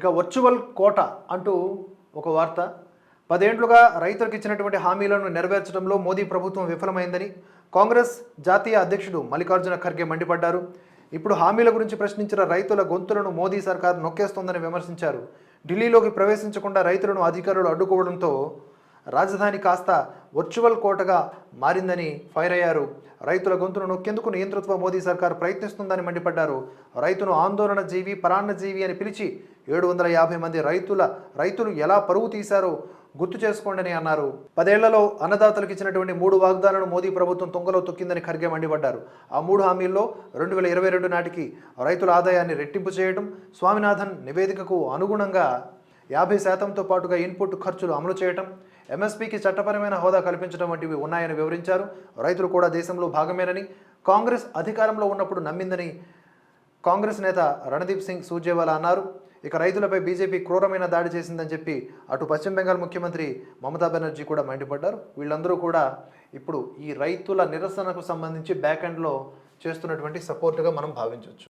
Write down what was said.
ఇక వర్చువల్ కోట అంటూ ఒక వార్త. పదేండ్లుగా రైతులకు ఇచ్చినటువంటి హామీలను నెరవేర్చడంలో మోదీ ప్రభుత్వం విఫలమైందని కాంగ్రెస్ జాతీయ అధ్యక్షుడు మల్లికార్జున ఖర్గే మండిపడ్డారు. ఇప్పుడు హామీల గురించి ప్రశ్నించిన రైతుల గొంతులను మోదీ సర్కార్ నొక్కేస్తోందని విమర్శించారు. ఢిల్లీలోకి ప్రవేశించకుండా రైతులను అధికారులు అడ్డుకోవడంతో రాజధాని కాస్త వర్చువల్ కోటగా మారిందని ఫైర్ అయ్యారు. రైతుల గొంతును నొక్కేందుకు నియంతృత్వ మోదీ సర్కార్ ప్రయత్నిస్తుందని మండిపడ్డారు. రైతును ఆందోళన జీవి పరాన్నజీవి అని పిలిచి ఏడు వందల యాభై మంది రైతుల రైతులు ఎలా పరువు తీశారో గుర్తు చేసుకోండి అన్నారు. పదేళ్ళలో అన్నదాతలకు ఇచ్చినటువంటి మూడు వాగ్దానాలను మోదీ ప్రభుత్వం తుంగలో తొక్కిందని ఖర్గే మండిపడ్డారు. ఆ మూడు హామీల్లో రెండు వేల ఇరవై రెండు నాటికి రైతుల ఆదాయాన్ని రెట్టింపు చేయడం స్వామినాథన్ నివేదికకు అనుగుణంగా యాభై శాతంతో పాటుగా ఇన్పుట్ ఖర్చులు అమలు చేయటం ఎంఎస్పీకి చట్టపరమైన హోదా కల్పించడం వంటివి ఉన్నాయని వివరించారు. రైతులు కూడా దేశంలో భాగమేనని కాంగ్రెస్ అధికారంలో ఉన్నప్పుడు నమ్మిందని కాంగ్రెస్ నేత రణదీప్ సింగ్ సూర్జేవాలా అన్నారు. ఇక రైతులపై బీజేపీ క్రూరమైన దాడి చేసిందని చెప్పి అటు పశ్చిమ బెంగాల్ ముఖ్యమంత్రి మమతా బెనర్జీ కూడా మండిపడ్డారు. వీళ్ళందరూ కూడా ఇప్పుడు ఈ రైతుల నిరసనకు సంబంధించి బ్యాక్ ఎండ్లో చేస్తున్నటువంటి సపోర్టుగా మనం భావించవచ్చు.